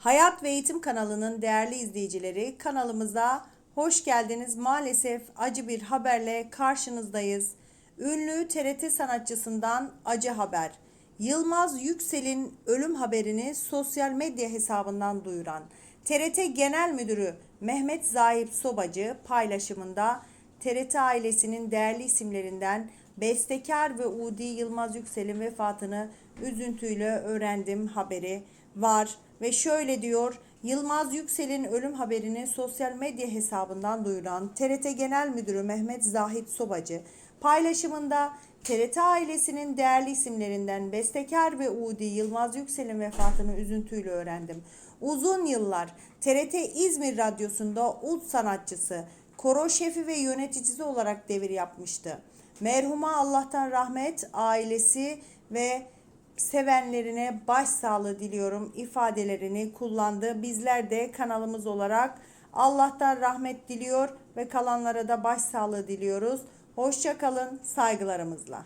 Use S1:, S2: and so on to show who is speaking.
S1: Hayat ve Eğitim kanalının değerli izleyicileri kanalımıza hoş geldiniz. Maalesef acı bir haberle karşınızdayız. Ünlü TRT sanatçısından acı haber. Yılmaz Yüksel'in ölüm haberini sosyal medya hesabından duyuran TRT Genel Müdürü Mehmet Zahip Sobacı paylaşımında TRT ailesinin değerli isimlerinden bestekar ve Udi Yılmaz Yüksel'in vefatını üzüntüyle öğrendim haberi var ve şöyle diyor Yılmaz Yüksel'in ölüm haberini sosyal medya hesabından duyuran TRT Genel Müdürü Mehmet Zahit Sobacı paylaşımında TRT ailesinin değerli isimlerinden bestekar ve Udi Yılmaz Yüksel'in vefatını üzüntüyle öğrendim. Uzun yıllar TRT İzmir Radyosu'nda ud sanatçısı, koro şefi ve yöneticisi olarak devir yapmıştı. Merhuma Allah'tan rahmet, ailesi ve sevenlerine başsağlığı diliyorum ifadelerini kullandı. Bizler de kanalımız olarak Allah'tan rahmet diliyor ve kalanlara da başsağlığı diliyoruz. Hoşça kalın, saygılarımızla.